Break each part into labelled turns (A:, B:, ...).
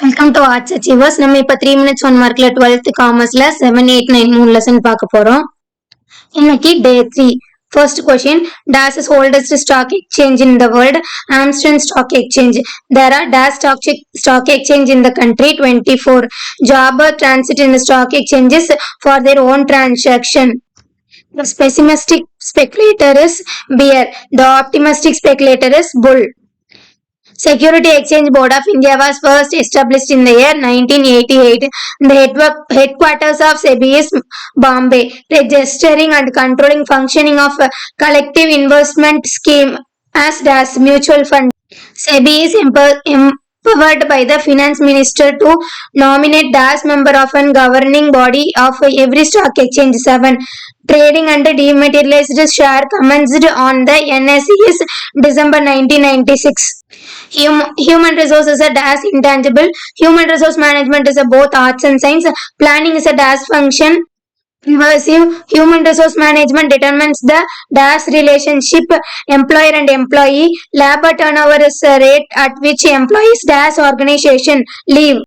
A: Welcome to arts achievers நம்ம இப்ப three minutes one மார்க்ல டுவெல்த் காமர்ஸ்ல செவன் எயிட் நைன் மூணு லெசன் பார்க்க போறோம் இன்னைக்கு day three first question dash is oldest stock exchange in the world Amsterdam stock exchange there are dash stock stock exchange in the country twenty four jobber transit in stock exchanges for their own transaction The pessimistic speculator is bear. The optimistic speculator is bull. Security Exchange Board of India was first established in the year 1988. The headquarters of SEBI is Bombay, registering and controlling functioning of collective investment scheme as does mutual fund. SEBI is empowered by the finance minister to nominate DAS member of a governing body of every stock exchange. 7. Trading and dematerialized share commenced on the NSE is December 1996. Hum- human resources are DAS intangible. Human resource management is a both arts and science. Planning is a DAS function. Reversive human resource management determines the DAS relationship employer and employee. Labor turnover is rate at which employees DAS organization leave.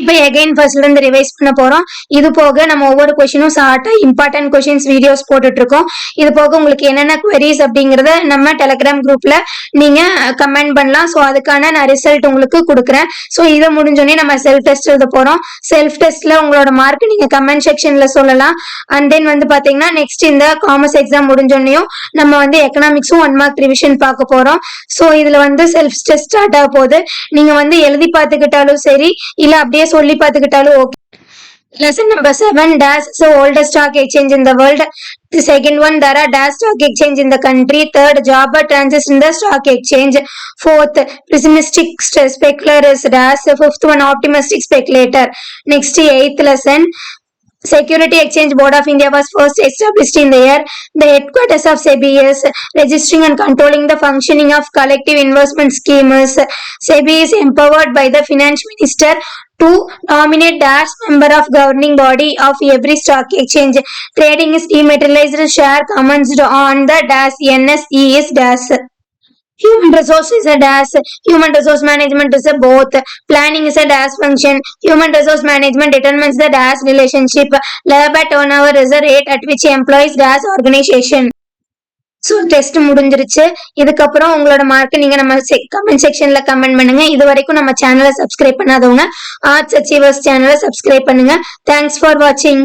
A: இப்போ again ஃபர்ஸ்ட்ல இருந்து revise பண்ண போறோம். இது போக நம்ம ஒவ்வொரு கொஸ்டினும் ஷார்ட்டா இம்பார்ட்டன்ட் கொஸ்டின்ஸ் வீடியோஸ் போட்டுட்டு இருக்கோம். இது போக உங்களுக்கு என்னென்ன குவரிஸ் அப்படிங்கறத நம்ம டெலகிராம் குரூப்ல நீங்க கமெண்ட் பண்ணலாம். ஸோ அதுக்கான நான் ரிசல்ட் உங்களுக்கு கொடுக்குறேன். ஸோ இதை முடிஞ்சோடனே நம்ம செல்ஃப் டெஸ்ட் எழுத போறோம். செல்ஃப் டெஸ்ட்ல உங்களோட மார்க் நீங்க கமெண்ட் செக்ஷன்ல சொல்லலாம். அண்ட் தென் வந்து பாத்தீங்கன்னா நெக்ஸ்ட் இந்த காமர்ஸ் எக்ஸாம் முடிஞ்சோடனையும் நம்ம வந்து எக்கனாமிக்ஸும் ஒன் மார்க் ரிவிஷன் பார்க்க போறோம். ஸோ இதுல வந்து செல்ஃப் டெஸ்ட் ஸ்டார்ட் ஆக போகுது. நீங்க வந்து எழுதி பார்த்துக்கிட்டாலும் சரி இல்ல அப்படியே சொல்லி பார்த்துக்கிட்டாலும் okay Lesson number seven, DAS is the oldest stock exchange in the world. The second one, there are DAS stock exchange in the country. Third, jobber transits in the stock exchange. Fourth, pessimistic st- speculator is DAS. Fifth one, optimistic speculator. Next, eighth lesson. Security Exchange Board of India was first established in the year. The headquarters of SEBI is registering and controlling the functioning of collective investment schemes. SEBI is empowered by the finance minister to nominate DAS member of governing body of every stock exchange. Trading is dematerialized share commenced on the DAS NSE is. Human resource is a dash. Human resource management is a both. Planning is a dash function. Human resource management determines the dash relationship. Labor turnover is a rate at which employees dash organization. So test முடிஞ்சிருச்சு இதுக்கப்புறம் உங்களோட mark நீங்க நம்ம comment செக்ஷன்ல comment பண்ணுங்க இது வரைக்கும் நம்ம சேனலை சப்ஸ்கிரைப் பண்ணாதவங்க ஆர்ட்ஸ் அச்சீவர்ஸ் சேனலை சப்ஸ்கிரைப் பண்ணுங்க தேங்க்ஸ் ஃபார் வாட்சிங்